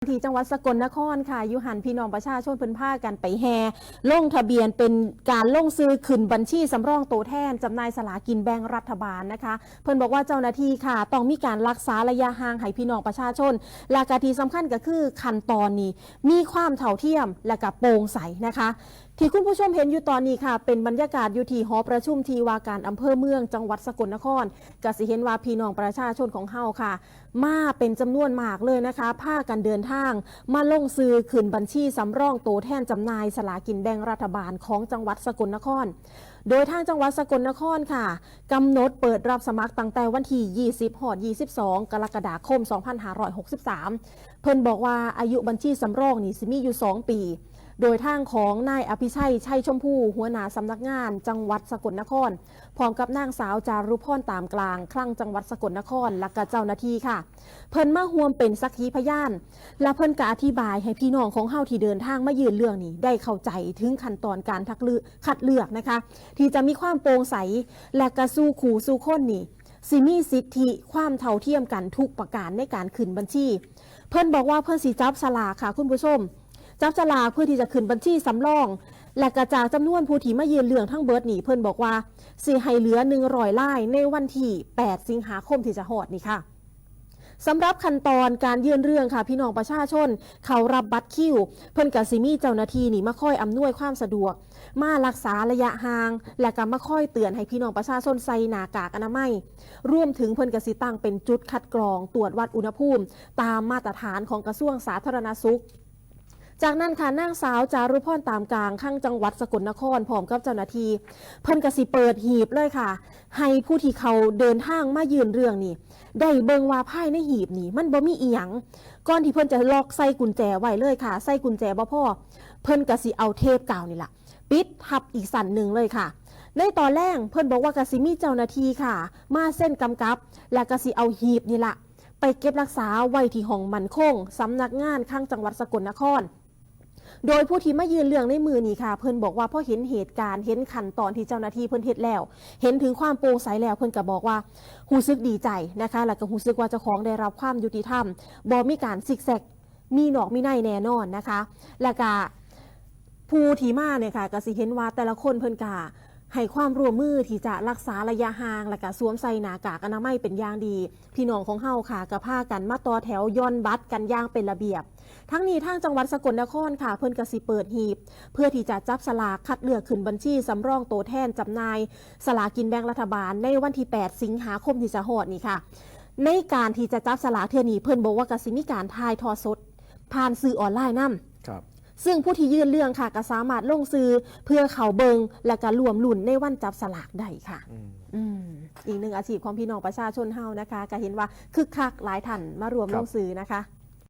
ที่จังหวัดสกลนครค่ะยุหันพี่น้องประชาชนเพิ่นพากันไปแห่ลงทะเบียนเป็นการลงซื้อขึ้นบัญชีสำรองตัวแทนจำหน่ายสลากินแบ่งรัฐบาลนะคะ เพิ่นบอกว่าเจ้าหน้าที่ค่ะ ต้องมีการรักษาระยะห่างให้พี่น้องประชาชนและกที่สำคัญก็คือขั้นตอนนี้ มีความเท่าเทียมและกับโปร่งใสนะคะ ที่คุณผู้ชมเห็นอยู่ตอนนี้ค่ะ เป็นบรรยากาศอยู่ที่หอประชุมทีว่าการอำเภอเมือง จังหวัดสกลนครกสิเห็นว่าพี่น้องประชาชนของเฮาค่ะ มาเป็นจำนวนมากเลยนะคะพากันเดินทาง มาลงซื้อขึ้นบัญชีสำรองโตแทนจำหน่ายสลากินแบ่งรัฐบาลของจังหวัดสกลนคร โดยทางจังหวัดสกลนครค่ะกำหนดเปิดรับสมัครตั้งแต่วันที่ 20หอด22 กรกฎาคม 2563 เพิ่นบอกว่าอายุบัญชีสำรองนี่สิมีอยู่ 2 ปี โดยทางของนายอภิชัยชัยชมพูหัวหน้าสำนักงาน จังหวัดสกลนคร พร้อมกับนางสาวจารุพรตามกลาง คลั่งจังหวัดสกลนครและก็เจ้าหน้าที่ค่ะ เพิ่นมาห่วมเป็นสักขีพยาน และเพิ่นก็อธิบายให้พี่น้องของเฮาที่เดินทางมายืนเรื่องนี้ ได้เข้าใจถึงขั้นตอนการทักเลือกคัดเลือกนะคะ ที่จะมีความโปร่งใสและกระสู้ขู่สู้คนนี่สิมีสิทธิความเท่าเทียมกันทุกประการในการขึ้นบัญชี เพิ่นบอกว่าเพิ่นสิจับสลากค่ะคุณผู้ชม จับสลากเพื่อที่จะขึ้นบัญชีสำรอง และกระจากจำนวนผู้ที่มายืนเรื่องทั้งเบิร์ดนี่เพิ่นบอกว่าสิให้เหลือ100ลายในวันที่8สิงหาคมที่จะหอดนี่ค่ะสำหรับขั้นตอนการยื่นเรื่องค่ะพี่น้องประชาชน เขารับบัตรคิว เพิ่นกับซิมีเจ้าหน้าที่นี่มาค่อยอำนวยความสะดวก มารักษาระยะห่าง และก็มาค่อยเตือนให้พี่น้องประชาชนใส่หน้ากากอนามัยรวมถึงเพิ่นกับสิตั้งเป็นจุดคัดกรอง ตรวจวัดอุณหภูมิ ตามมาตรฐานของกระทรวงสาธารณสุข จากนั้นค่ะนางสาวจารุพรตามกลางข้างจังหวัดสกลนครพร้อมกับเจ้าหน้าที่เพิ่นกสิเปิดหีบเลยค่ะ ให้ผู้ที่เขาเดินทางมายืนเรื่องนี่ได้เบิงว่าภายในหีบนี่มันบ่มีอีหยังก่อนที่เพิ่นจะล็อกใส่กุญแจไว้เลยค่ะ ใส่กุญแจบ่พ่อเพิ่นกสิเอาเทปกาวนี่แหละปิดทับอีกสันหนึ่งเลยค่ะ ในตอนแรกเพิ่นบอกว่ากสิมีเจ้าหน้าที่ค่ะ มาเส้นกำกับ และกสิเอาหีบนี่ละไปเก็บรักษาไว้ที่ห้องมันคงสำนักงานข้างจังหวัดสกลนคร โดยผู้ที่มายืนเรื่องในมือนี่ค่ะ เพิ่นบอกว่าพอเห็นเหตุการณ์เห็นขั้นตอนที่เจ้าหน้าที่เพิ่นเฮ็ดแล้ว เห็นถึงความโปร่งใสแล้วเพิ่นก็บอกว่าหูซึกดีใจนะคะแล้วก็หูซึกว่าเจ้าของได้รับความยุติธรรมบ่มีการซิกแซกมีหนอกมีในแน่นอนนะคะ แล้วก็ผู้ที่มาเนี่ยค่ะก็สิเห็นว่าแต่ละคนเพิ่นกา ให้ความร่วมมือที่จะรักษาระยะห่างและก็สวมใส่หน้ากากอนามัยเป็นอย่างดี พี่น้องของเฮาค่ะก็พากันมาต่อแถวย่อนบัตรกันอย่างเป็นระเบียบ ทั้งนี้ทางจังหวัดสกลนครค่ะเพิ่นกสิเปิดหีบ เพื่อที่จะจับสลากคัดเลือกขึ้นบัญชีสำรองโตวแทนจำหน่ายสลากินแบ่งรัฐบาลในวันที่ 8 สิงหาคมที่จะฮอดนี่ค่ะ ในการที่จะจับสลากเทื่อนี้เพิ่นบอกว่ากสิมีการทายทอดสด ผ่านสื่อออนไลน์นํครับ ซึ่งผู้ที่ยื่นเรื่องค่ะก็สามารถลงซื้อเพื่อเขาเบิงและก็รวมหลุ่นในวันจับสลากได้ค่ะอืมอืมอีกหนึ่งอาชีพของพี่น้องประชาชนเฮานะคะ ก็เห็นว่าคึกคักหลายท่านมารวมครัลบงซื้อนะคะ